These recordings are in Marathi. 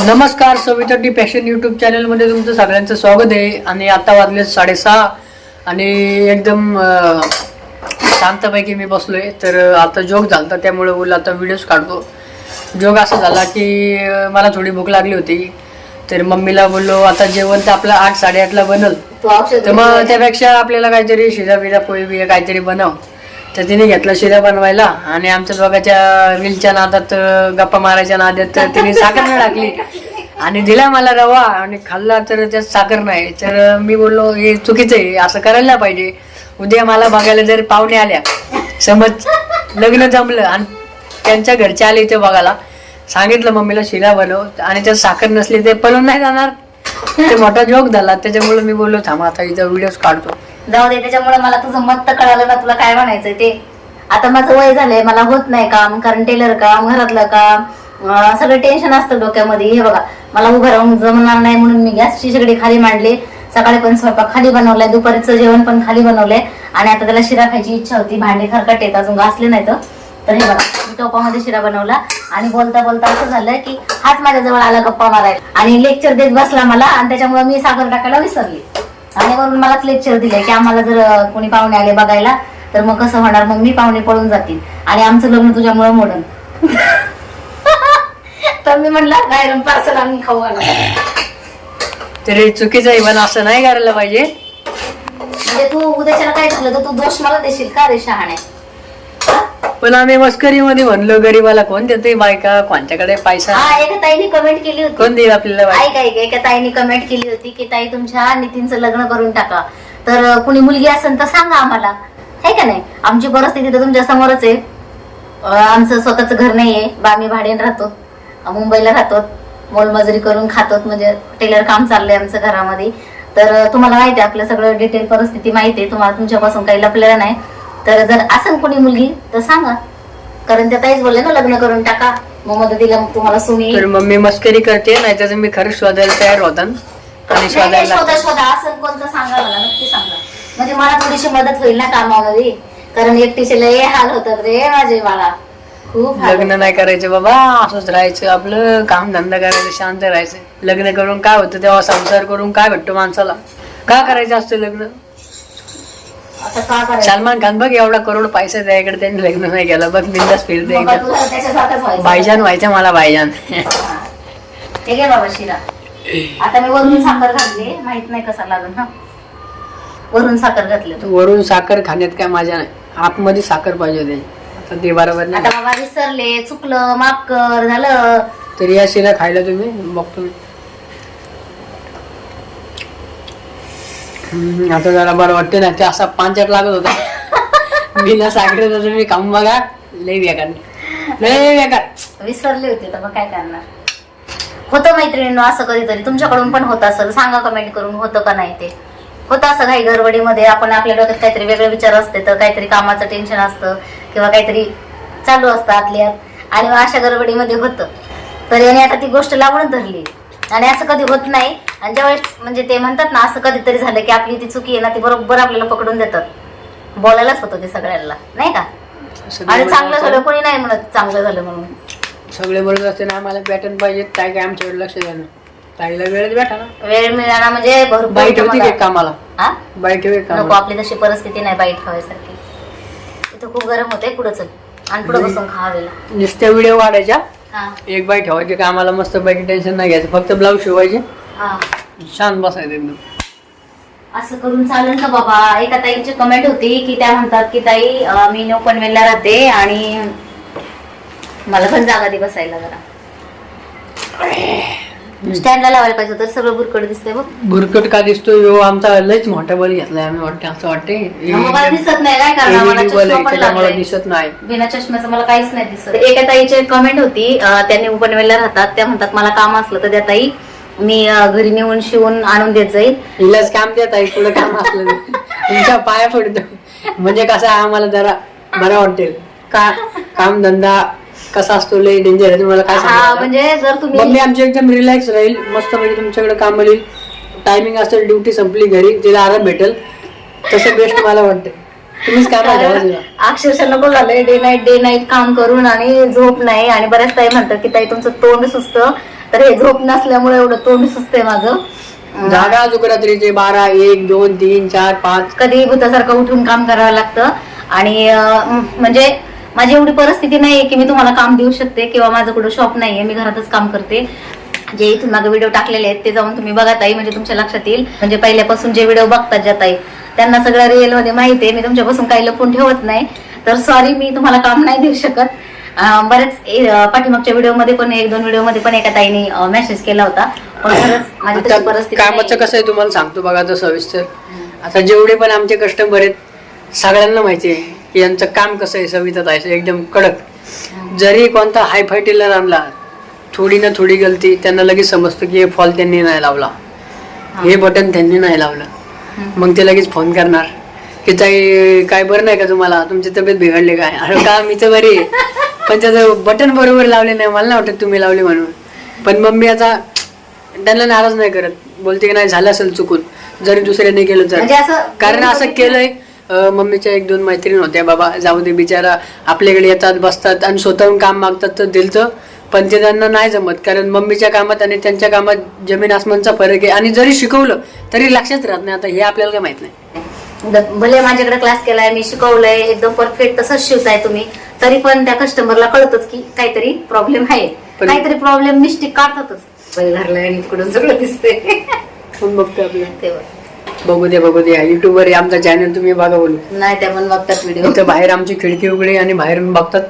नमस्कार सविता पॅशन यूट्यूब चॅनलमध्ये तुमचं सगळ्यांचं स्वागत आहे. आणि आता वाजले साडेसहा आणि एकदम शांतपैकी मी बसलोय. तर अं, आता जोग झाला तर त्यामुळे बोललो आता व्हिडिओज काढतो. जोग असा झाला की मला थोडी भूक लागली होती. तर मम्मीला बोललो आता जेवण तर आपलं आठ साडेआठला बनल. तर मग त्यापेक्षा आपल्याला काहीतरी शिरा बिरा पोळी बिया काहीतरी बनव. तर तिने घेतला शिरा बनवायला. आणि आमच्या दोघाच्या रीलच्या नादात गप्पा मारायच्या नादात तर तिने साखर नाही टाकली. आणि दिला मला रवा आणि खाल्ला तर त्यात साखर नाही. तर मी बोललो हे चुकीचं आहे असं करायला नाही पाहिजे. उद्या मला बघायला जर पाहुणे आल्या. समज लग्न जमलं आणि त्यांच्या घरचे आले इथे बघायला. सांगितलं मम्मीला शिरा बनव. आणि त्यात साखर नसली ते पळून नाही जाणार. ते मोठा जोक झाला. त्याच्यामुळे मी बोललो थांबा आता इथं व्हिडिओज काढतो. जाऊ दे त्याच्यामुळे मला तुझं मत तर कळालं ना तुला काय म्हणायचं ते. आता माझं वय झालंय मला होत नाही काम कारण टेलर काम घरातलं काम सगळं टेन्शन असतं डोक्यामध्ये. हे बघा मला उभं राहून जमणार नाही म्हणून मी गॅसची शेगडी खाली मांडली. सकाळी पण स्वयंपाक खाली बनवलाय दुपारीचं जेवण पण खाली बनवलंय. आणि आता त्याला शिरा खायची इच्छा होती भांडे खरकट येत अजून घासले नाही तर हे बघा मी टोपामध्ये शिरा बनवला. आणि बोलता बोलता असं झालं की हाच माझ्याजवळ आला गप्पा मारायला. आणि लेक्चर देत बसला मला आणि त्याच्यामुळे मी साखर टाकायला विसरली. आणि वरून मलाच लेक्चर दिले की आम्हाला जर कोणी पाहुणे आले बघायला तर मग कसं होणार? मग मी पाहुणे पळून जातील. आणि आमचं लग्न तुझ्यामुळे मोडन. तर मी म्हणलं बाहेरून पार्सल आणून खाऊ आला तरी चुकीचं आहे पण असं नाही करायला पाहिजे. म्हणजे तू उद्याच्याला काय झालं तर तू दोष मला देशील का रे शहाणे? पण आम्ही मस्करीमध्ये म्हणलो गरीबाला कोण देते बायका? कोणत्याकडे पैसा? हा एका ताईने कमेंट केली होती. कोण देईल आपल्याला बायका? ऐक ऐक एका ताईने कमेंट केली होती की ताई तुमच्या नितीनचं लग्न करून टाका. तर अं, कुणी मुलगी असेल तर सांगा आम्हाला. है का नाही? आमची परिस्थिती तर तुमच्या समोरच आहे. अं, आमचं स्वतःच घर नाहीये. बा आम्ही भाड्याने राहतो. अं, मुंबईला राहतो. मोलमजुरी करून खातो. म्हणजे टेलर काम चाललंय आमचं घरामध्ये. तर अं, तुम्हाला माहिती आहे आपलं सगळं डिटेल परिस्थिती माहिती आहे. तुम्हाला तुमच्यापासून काही लपलेलं नाही. तर जर असेल कुणी मुलगी तर सांगा. कारण त्या ताईच बोलले ना लग्न करून टाका. मग मदतीला मग तुम्हाला सुनी तर मम्मी मस्करी करते नाही तर मी खरंच शोधायला तयार होता आणि नाही, नाही, शोधायला शोधा शोधा. असं कोणतं सांगा मला नक्की सांगा. म्हणजे मला थोडीशी मदत होईल ना कामामध्ये. कारण एकटीचे लय हाल होतात रे माझे मला खूप हाल लग्न नाही करायचं बाबा असंच राहायचं. आपलं काम धंदा करायचं शांत राहायचं. लग्न करून काय होतं तेव्हा संसार करून काय भेटतो माणसाला? का करायचं असतं लग्न? आता का करायचं? सलमान खान बघ एवढा करोड पैसा त्याकडे त्यांनी लग्न नाही केलं. बघ बिंदास फिरते बाबा, एकदम तुला त्याच्यासारखंच व्हायचं. भाईजान व्हायचं मला भाईजान. घे बाबा शिरा. आता मी वरून साखर घातली. माहीत नाही कसा लागून हा. वरून साखर घातली वरून साखर खाण्यात काय मजा नाही. आतमध्ये साखर पाहिजे होती. आता ते बरोबर नाही. आता बाबा विसरले चुकलं माफ कर झालं. तरी या शिरा खायला तुम्ही बघतो मी आता जरा बरं वाटते ना ते असा पांचट लागत होता. बिना साखरेचा तुम्ही खाऊन बघा लय बेकार. लय बेकार. विसरले होते तर मग काय करणार? होतं मैत्रिणींनो असं कधीतरी तुमच्याकडून पण होत असेल. सांगा कमेंट करून होतं का नाही ते? होतं असं काही गडबडीमध्ये आपण आपल्या डोक्यात काहीतरी वेगळे विचार असते तर काहीतरी कामाचं टेन्शन असतं किंवा काहीतरी चालू असतं आतल्यात. आणि मग अशा गडबडीमध्ये होतं. तर याने आता ती गोष्ट लावून धरली. आणि असं कधी होत नाही. आणि ज्यावेळेस म्हणजे ते म्हणतात ना असं कधीतरी झालं की आपली ती चुकी आहे ना ती बरोबर आपल्याला पकडून देतात. बोलायलाच होतं ते सगळ्यांना नाही का? आणि चांगलं झालं कोणी नाही म्हणत चांगलं झालं म्हणून. सगळे बोलत असते ना आम्हाला पॅटर्न पाहिजे काय काय आमच्याकडे लक्ष द्या ना. ताईला वेळच भेटा ना. वेळ मिळाला म्हणजे बाई ठेवती का कामाला. हा? बाई ठेवे नको आपली तशी परिस्थिती नाही बाईट खावायसारखी इथं खूप गरम होते पुढे चल. आणि पुढे बसून खावेला नुसत्या व्हिडिओ वाढायच्या. एक बाई ठेवायची का आम्हाला मस्त पैकी टेन्शन नाही घ्यायचं फक्त ब्लाऊज शिवायचे. हा. छान बसायचं एकदम. असं करून चालेल का बाबा. एका ताईची कमेंट होती की त्या म्हणतात की ताई अं, मी न्यू पनवेलला राहते आणि मला पण जागा दे बसायला जरा. स्टँडला लावायला पाहिजे तर सगळं बुरकड दिसतंय बघ. भुरकट का दिसतोय? आमचा लयच मोठा बल घेतलाय आम्ही वाटते असं वाटते मला दिसत नाही काय? चष्मा पण त्याच्यामुळे लागलाय. दिसत नाही. बिना चष्म्याचं मला काहीच नाही दिसत. एका ताईची कमेंट होती अं, त्यांनी पनवेलला राहतात त्या म्हणतात मला काम असलं तर त्या ताई. मी अं, घरी नेऊन शिवून आणून देत जाईल. हिलाच काम देत आहे पुढे काम असलं तर. तुमच्या पाया पडतो. म्हणजे कसं आम्हाला जरा बरं वाटेल. का? काम धंदा कसा असतो लय डेंजर आहे तुम्हाला काय हा म्हणजे जर मम्मी तुम्ही आमची एकदम रिलॅक्स राहील मस्त म्हणजे तुमच्याकडे काम येईल टायमिंग असेल ड्युटी संपली घरी तिला आराम भेटेल. तसं बेस्ट मला वाटतं तुम्हीच काम आहे तिला अक्षरशः नको झालंय डे नाईट डे नाईट काम करून आणि झोप नाही. आणि बऱ्याच ताई म्हणतात की ताई तुमचं तोंड सुचतं तर हे झोप नसल्यामुळे एवढं तोंड सुचतंय माझं. जागा अजून रात्रीचे बारा एक दोन तीन चार पाच. कधी भूतासारखं उठून काम करावं लागतं. आणि अं, म्हणजे माझी एवढी परिस्थिती नाहीये की मी तुम्हाला काम देऊ शकते किंवा माझं कुठं शॉप नाहीये. मी घरातच काम करते. जे इथून मागे व्हिडिओ टाकलेले आहेत ते जाऊन तुम्ही बघा ताई म्हणजे तुमच्या लक्षात येईल. म्हणजे पहिल्यापासून जे व्हिडिओ बघतात ज्या ताई त्यांना सगळं रिअलमध्ये माहिती आहे. मी तुमच्यापासून काही लपून ठेवत नाही. तर सॉरी मी तुम्हाला काम नाही देऊ शकत. बरेच पाठीमागच्या व्हिडिओमध्ये पण एक दोन व्हिडिओमध्ये पण एका ताईने मेसेज केला होता. पण खरंच परिस्थिती कामाचं. कसं आहे तुम्हाला सांगतो बघा आता सविस्तर. आता जेवढे पण आमचे कस्टमर आहेत सगळ्यांना माहिती आहे. की यांचं काम कसं आहे सविता ताईचं एकदम कडक. जरी कोणता हाय फाय टेलर आणला थोडी ना थोडी गलती त्यांना लगेच समजतं की हे फॉल त्यांनी नाही लावला. हे बटन त्यांनी नाही लावलं. मग ते लगेच फोन करणार. की ताई काय बरं नाही का तुम्हाला? तुमची तब्येत बिघडली काय? अरे का मी तर बरी आहे. पण त्याचं बटन बरोबर लावले नाही. मला नाही वाटत तुम्ही लावले म्हणून. पण मम्मी आता त्यांना नाराज नाही करत. बोलते की नाही झालं असेल चुकून. जरी दुसऱ्याने केलं तर. म्हणजे कारण असं केलंय मम्मीच्या एक दोन मैत्रीण होत्या बाबा जाऊ दे बिचारा आपल्याकडे येतात बसतात आणि स्वतःहून काम मागतात तर दिलतं. पण ते त्यांना नाही जमत कारण मम्मीच्या कामात आणि त्यांच्या कामात जमीन आसमानचा फरक आहे. आणि जरी शिकवलं तरी लक्षात राहत नाही. आता हे आपल्याला काय माहीत नाही. भले माझ्याकडे क्लास केलाय मी शिकवलंय एकदम परफेक्ट तसंच शिवताय तुम्ही तरी पण त्या कस्टमरला कळतच की काहीतरी प्रॉब्लेम आहे. पण- काहीतरी प्रॉब्लेम मिस्टेक काढतातच. बैल धरलाय आणि तिकडून सगळं दिसतंय. पण बघतो आपलं. तेव्हा. बघू दे बघू दे. युट्यूबवर आमचा चॅनल तुम्ही बघा बोलू. नाही त्या पण बघतात व्हिडिओ इथं बाहेर आमची खिडकी उघडी आणि बाहेरून बघतात.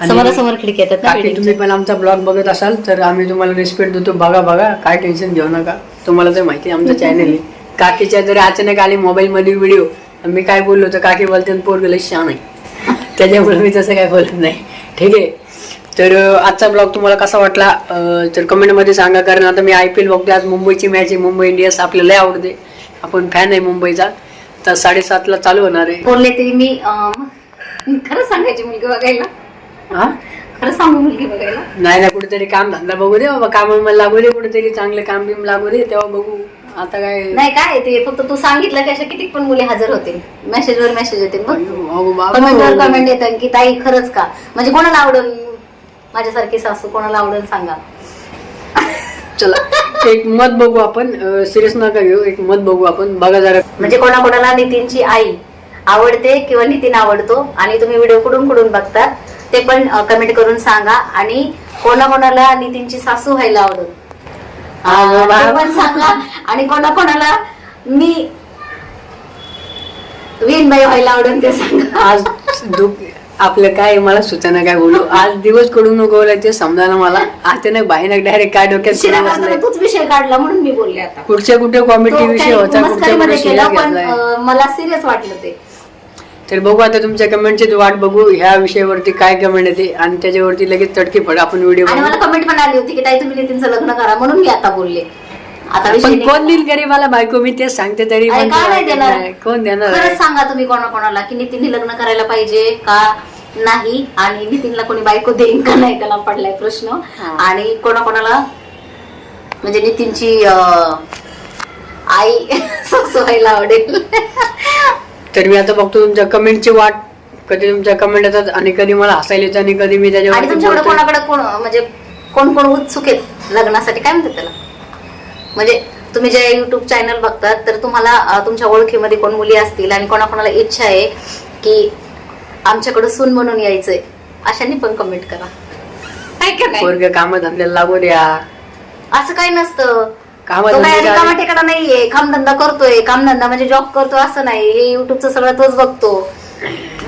आणि समोरासमोर खिडकी येतात ना building तुम्ही पण आमचा ब्लॉग बघत असाल तर आम्ही तुम्हाला रिस्पेक्ट देतो. बघा बघा. काय टेन्शन घेऊ नका. तुम्हाला तर माहिती आहे आमचं चॅनल आहे. काकीच्या जरी अचानक आली मोबाईल मध्ये व्हिडिओ मी काय बोललो तर काकी बोलते पोरग लई छान आहे. त्याच्यामुळे मी तसं काय बोलत नाही. ठीक आहे. तर अं, आजचा ब्लॉग तुम्हाला कसा वाटला? अं, तर कमेंटमध्ये सांगा. कारण आता मी आय पी एल बघते आज मुंबईची मॅच आहे. मुंबई इंडियन्स आपल्याला लय आवडते. आपण फॅन आहे मुंबईचा. तर साडेसातला चालू होणार आहे. बोलले तरी मी अं, खरंच सांगायची मुलगी बघायला? हा? खरं सांगू मुलगी बघायला? नाही ना कुठेतरी काम धंदा बघू दे बाबा. काम मला लागू दे कुठेतरी चांगलं काम बिम लागू दे तेव्हा बघू. आता काय? नाही काय ते? फक्त तू सांगितलं की अशा किती पण मुली हजर होतील. मेसेजवर मेसेज येतील बघ. अहो बाबा. कमेंटवर कमेंट येतात की ताई खरंच का? म्हणजे कोणाला आवडेल? माझ्यासारखी सासू कोणाला आवडेल सांगा. चला. एक मत बघू आपण सिरियस नका घेऊ एक मत बघू आपण. बघा जरा. म्हणजे कोणाकोणाला नितीनची आई आवडते किंवा नितीन आवडतो आणि तुम्ही व्हिडिओ कुठून कुठून बघतात ते पण कमेंट करून सांगा. आणि कोणाकोणाला नितीनची सासू व्हायला आवडत? पण सांगा. आणि कोणाकोणाला मी विनबाई व्हायला आवडेल ते सांगा. आज दुख आपलं काय मला सुचना काय बोलू? आज दिवसकडून उगवलाय ते समजायला मला. नाही बाहेर डायरेक्ट काय डोक्यात शिरा सुरू करताना बसलंय. तूच विषय काढला म्हणून मी बोलले आता. कुठच्या कुठे कॉमेडी विषय होता कुठच्या मस्करीमध्ये कुठे केला serious पण घेतलाय. अं, मला सिरियस वाटलं ते. तर बघू आता तुमच्या कमेंटची वाट बघू ह्या विषयावरती काय कमेंट येते आणि त्याच्यावरती लगेच तडकी पड आपण व्हिडिओ आणि मला कमेंट पण आली होती की ताई तुम्ही नितीनचं लग्न करा म्हणून मी आता बोलले. आता विषय पण नाही. कोण देईल गरीबाला बायको मी तेच सांगते तरी अरे पण का नाही ते देणार. कोण देणार? खरंच सांगा तुम्ही कोणाकोणाला की नितीनने लग्न करायला पाहिजे का नाही? आणि नितीनला कोणी बायको देईन का नाही? त्याला पडलाय प्रश्न. हा. आणि कोणाकोणाला? म्हणजे नितीनची अं, आई सासू व्हायला आवडेल. तर मी आता बघतो तुमच्या कमेंटची वाट. कधी तुमच्या कमेंट येतात आणि कधी मला हसायला येतं आणि कधी मी आणि त्याच्यावर कोणाकडे कोण म्हणजे कोण कोण उत्सुक आहेत लग्नासाठी? काय म्हणतात त्याला? म्हणजे तुम्ही जे युट्यूब चॅनल बघतात तर तुम्हाला तुमच्या ओळखीमध्ये कोण मुली असतील आणि कोणाकोणाला इच्छा आहे की आमच्याकडे सून म्हणून यायचंय अशांनी पण कमेंट करा. काय का नाही? वर्ग काम धंद्याला लागू द्या. असं काही नसतं. कामं. ठिकाणा नाहीये. कामधंदा करतोय. कामधंदा म्हणजे जॉब करतोय असं नाही. हे युट्यूबचं सगळं तोच बघतो.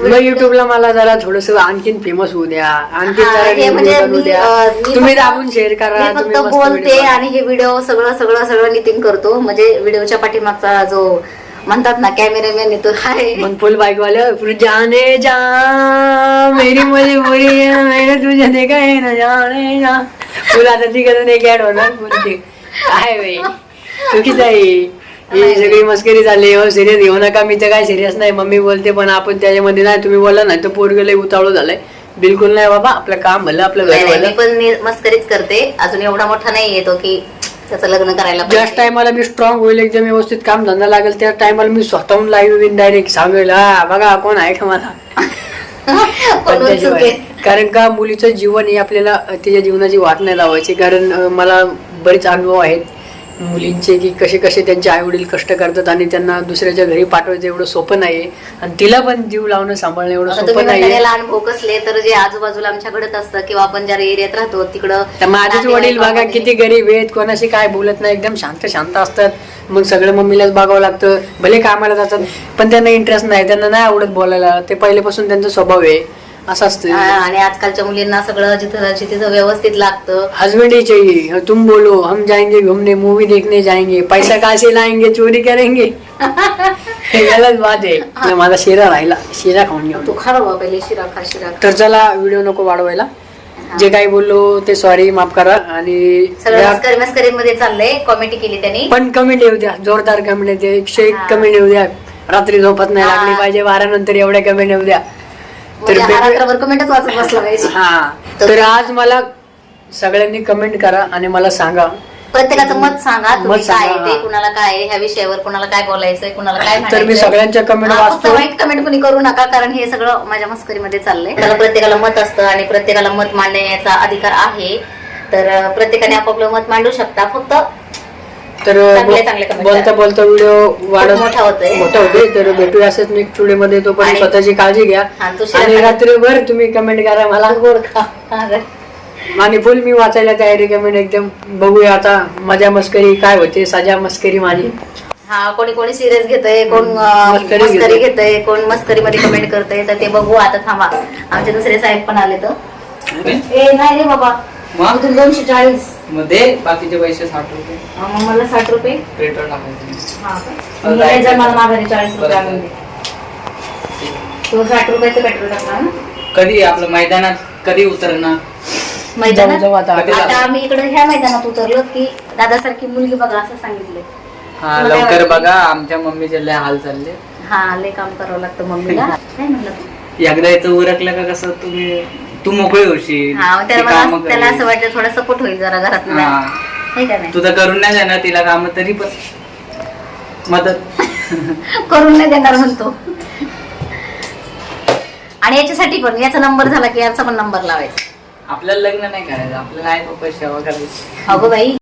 मग युट्यूबला मला जरा थोडस आणखीन फेमस होऊ द्या आणखीन हा, जरा हे review म्हणजे करू मी, द्या. अं, मी तुम्ही फक्त- दाबून शेअर करा मी तुम्ही फक्त मस्त बोलते video. आणि हे व्हिडिओ सगळं सगळं सगळं नितीन करतो. म्हणजे व्हिडिओच्या पाठीमागचा जो म्हणतात ना कॅमेरामॅन तो आहे. मग फुल बाईक वाले फिर जाने जा मेरी मजबुरी है मैंने तुझे देखा है ना जाने जा. फुल आता ती कसं नाही ऍड होणार बोलते काय बाई. चुकीच आहे. ही सगळी मस्करी झाली हो सिरियस घेऊ नका मी तर काय सिरियस नाही. मम्मी बोलते पण आपण त्याच्यामध्ये नाही. तुम्ही बोला नाही तर पोरग लय उतावळं झालंय. बिलकुल नाही बाबा आपलं काम भलं आपलं घर भलं मी पण नि- मस्करीच करते. अजून एवढा मोठा नाही येतो की त्याचं लग्न करायला ज्या पाहिजे. टायमाला मी स्ट्रॉंग होईल एकदम व्यवस्थित काम धंदा लागेल त्या टायमाला मी स्वतःहून लाईव्ह इन डायरेक्ट सांगेल हा बघा कोण आहे का मला? कोण पण उत्सुक त्याशिवाय आहे? कारण का मुलीचं जीवन हे आपल्याला तिच्या जीवनाची वाट नाही लावायची. कारण अ, मला बरेच अनुभव आहेत. मुलींचे की कसे कसे त्यांचे आई वडील कष्ट करतात आणि त्यांना दुसऱ्याच्या घरी पाठवायचं एवढं सोपं नाही आणि तिला पण जीव लावणं सांभाळणं एवढं सोपं नाही लहान भोक असले तर जे आजूबाजूला आमच्या घडत असतं किंवा आपण ज्या एरियात राहतो तिकडं माझेच वडील बघा किती गरीब आहेत कोणाशी काय बोलत नाही एकदम शांत शांत असतात. मग सगळं मम्मीलाच बघावं लागतं भले कामाला जातात पण त्यांना इंटरेस्ट नाही त्यांना नाही आवडत बोलायला. ते पहिल्यापासून त्यांचा स्वभाव आहे. असं असतं. हा, आणि आजकालच्या मुलींना सगळं जिथं तिथं व्यवस्थित लागतं. हस्बैंड ही चाहिए. तुम बोलो हम जाएंगे घूमने मूवी देखने जाएंगे. पैसा कहाँ से लाएंगे? चोरी करेंगे. हे गलत बात आहे माझा शिरा राहिला. शिरा खाऊन घेऊ तू खा बाबा पहिले शिरा खा शिरा. तर चला व्हिडिओ नको वाढवायला. जे काही बोललो ते सॉरी माफ करा. आणि सगळं या- मस्करी मस्करी मध्ये चाललंय. कॉमेडी केली त्यांनी. पण कमेंट येऊ द्या. जोरदार कमेंट येते. एकशे एक हा. कमेंट येऊ द्या. रात्री झोपत नाही लागली हा. पाहिजे. बारा नंतर एवढ्या कमेंट येऊ द्या. तर म्हणजे हा बेबी- रात्रभर कमेंटच वाचत बसला पाहिजे. हा. तर आज मला सगळ्यांनी कमेंट करा आणि मला सांगा. प्रत्येकाचं मत सांगा. तुम्ही मत काय ते हा. कुणाला काय आहे ह्या विषयावर कुणाला काय बोलायचंय कुणाला काय तर मी म्हणायचंय. सगळ्यांच्या कमेंट हा, फक्त वाचतो. वाईट कमेंट कुणी करू नका कारण हे सगळं माझ्या मस्करीमध्ये चाललंय. त्याला प्रत्येकाला मत असतं आणि प्रत्येकाला मत मांडण्याचा अधिकार आहे. तर अं, प्रत्येकाने आपापलं मत मांडू शकता. फक्त तर चांगले- चांगले comment बोलता. बोलता व्हिडिओ वाढत मोठा होतोय. मोठा होतोय. तर भेटूया असंच नेक्स्ट व्हिडिओमध्ये तोपर्यंत आणि- स्वतःची काळजी घ्या. तू आणि. रात्रीभर तुम्ही कमेंट करा मला. गोड खा. आणि फुल मी वाचायला तयारी कमेंट एकदम बघूया आता मजा मस्करी काय होते सजा मस्करी माझी. हा कोणी कोणी सिरियस घेतय कोण मस्करी. घेतय. कोण मस्करी मध्ये कमेंट करतय तर ते बघू आता थांबा. आमचे दुसरे साहेब पण आले तर ए नाही रे बाबा. मग? तुला दोनशे चाळीसमध्ये बाकीचे पैसे साठ रुपये मग मला साठ रुपये पेट्रोल टाकायचे हा का? मी नाही जर मला माघारी चाळीस रुपये आणून दे तो साठ रुपयाचं पेट्रोल ना कधी आपलं मैदानात कधी उतरणार मैदानात जाऊ आता. कधी आता जाणार? आम्ही इकडे ह्या मैदानात उतरलो की दादासारखी मुलगी बघा असं सांगितलंय हा लवकर वाटतं? बघा आमच्या मम्मीचे लय हाल चालले हा लय काम करावं लागतं मम्मीला काय म्हणलं तू? एकदा याचं उरकलं का कसं तुम्ही तू मोकळी होशील. हा त्याला मला असं- करेल. वाटतं थोडा सपोर्ट होईल जरा घरात हा. नाही का नाही? तू तर करून नाही देणार तिला काम तरी पण मदत. करून नाही देणार म्हणतो. आणि याच्यासाठी पण याचा नंबर झाला की याचा पण नंबर लावायचा. आपल्याला लग्न नाही करायचं आपल्याला आई बाबा सेवा करायची. अगो बाई